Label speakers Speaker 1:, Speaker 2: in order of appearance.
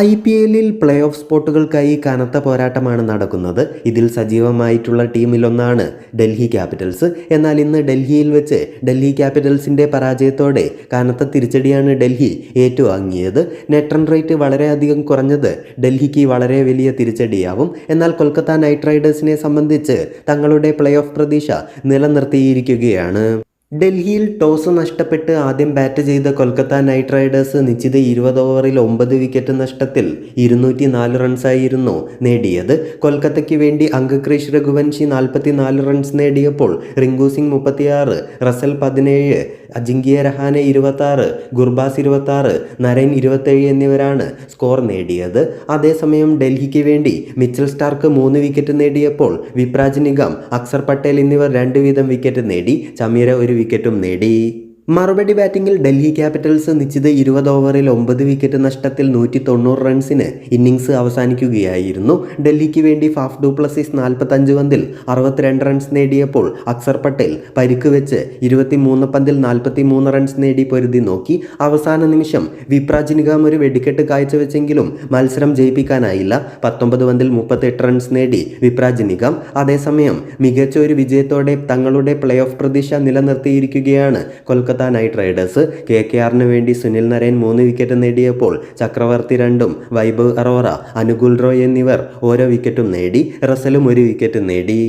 Speaker 1: I P എല്ലിൽ play off സ്പോട്ടുകൾക്കായി കനത്ത പോരാട്ടമാണ് നടക്കുന്നത്. ഇതിൽ സജീവമായിട്ടുള്ള ടീമിലൊന്നാണ് ഡൽഹി ക്യാപിറ്റൽസ്. എന്നാൽ ഇന്ന് ഡൽഹിയിൽ വെച്ച് ഡൽഹി ക്യാപിറ്റൽസിന്റെ പരാജയത്തോടെ കനത്ത തിരിച്ചടിയാണ് ഡൽഹി ഏറ്റുവാങ്ങിയത്. നെറ്റ് റൺ റേറ്റ് വളരെയധികം കുറഞ്ഞത് ഡൽഹിക്ക് വളരെ വലിയ തിരിച്ചടിയാവും. എന്നാൽ കൊൽക്കത്ത നൈറ്റ് റൈഡേഴ്സിനെ സംബന്ധിച്ച് തങ്ങളുടെ പ്ലേ ഓഫ് പ്രതീക്ഷ നിലനിർത്തിയിരിക്കുകയാണ്. ഡൽഹിയിൽ ടോസ് നഷ്ടപ്പെട്ട് ആദ്യം ബാറ്റ് ചെയ്ത കൊൽക്കത്ത നൈറ്റ് റൈഡേഴ്സ് നിശ്ചിത ഇരുപത് ഓവറിൽ ഒമ്പത് വിക്കറ്റ് നഷ്ടത്തിൽ ഇരുന്നൂറ്റി നാല് റൺസായിരുന്നു നേടിയത്. കൊൽക്കത്തയ്ക്ക് വേണ്ടി അങ്കക്രീഷ് രഘുവൻഷി നാൽപ്പത്തി നാല് റൺസ് നേടിയപ്പോൾ റിങ്കു സിംഗ് മുപ്പത്തിയാറ് റസൽ പതിനേഴ് അജിങ്കിയ രഹാനെ ഇരുപത്താറ് ഗുർബാസ് ഇരുപത്താറ് നരൻ ഇരുപത്തേഴ് എന്നിവരാണ് സ്കോർ നേടിയത്. അതേസമയം ഡൽഹിക്ക് വേണ്ടി മിച്ചൽ സ്റ്റാർക്ക് മൂന്ന് വിക്കറ്റ് നേടിയപ്പോൾ വിപ്രാജ് നിഗം അക്സർ പട്ടേൽ എന്നിവർ രണ്ട് വീതം വിക്കറ്റ് നേടി. ചമീര ഒരു വിക്കറ്റും നേടി. മറുപടി ബാറ്റിംഗിൽ ഡൽഹി ക്യാപിറ്റൽസ് നിശ്ചിത ഇരുപത് ഓവറിൽ ഒമ്പത് വിക്കറ്റ് നഷ്ടത്തിൽ നൂറ്റി തൊണ്ണൂറ് റൺസിന് ഇന്നിംഗ്സ് അവസാനിക്കുകയായിരുന്നു. ഡൽഹിക്ക് വേണ്ടി ഫാഫ് ഡുപ്ലസിസ് നാൽപ്പത്തഞ്ച് പന്തിൽ അറുപത്തിരണ്ട് റൺസ് നേടിയപ്പോൾ അക്സർ പട്ടേൽ പരിക്ക് വെച്ച് ഇരുപത്തിമൂന്ന് പന്തിൽ നാൽപ്പത്തി മൂന്ന് റൺസ് നേടി പൊരുതി നോക്കി. അവസാന നിമിഷം വിപ്രാജ് നിഗം ഒരു വെടിക്കെട്ട് കാഴ്ചവെച്ചെങ്കിലും മത്സരം ജയിപ്പിക്കാനായില്ല. പത്തൊമ്പത് പന്തിൽ മുപ്പത്തെട്ട് റൺസ് നേടി വിപ്രാജ് നിഗം അതേസമയം മികച്ച ഒരു വിജയത്തോടെ തങ്ങളുടെ പ്ലേ ഓഫ് പ്രതീക്ഷ നിലനിർത്തിയിരിക്കുകയാണ് Kolkata Knight Riders K K ആറിന് വേണ്ടി സുനിൽ നരേൻ മൂന്ന് വിക്കറ്റ് നേടിയപ്പോൾ ചക്രവർത്തി രണ്ടും വൈഭവ് അറോറ അനുകുൽ റോയ് എന്നിവർ ഓരോ വിക്കറ്റും നേടി റസലും ഒരു വിക്കറ്റ് നേടി.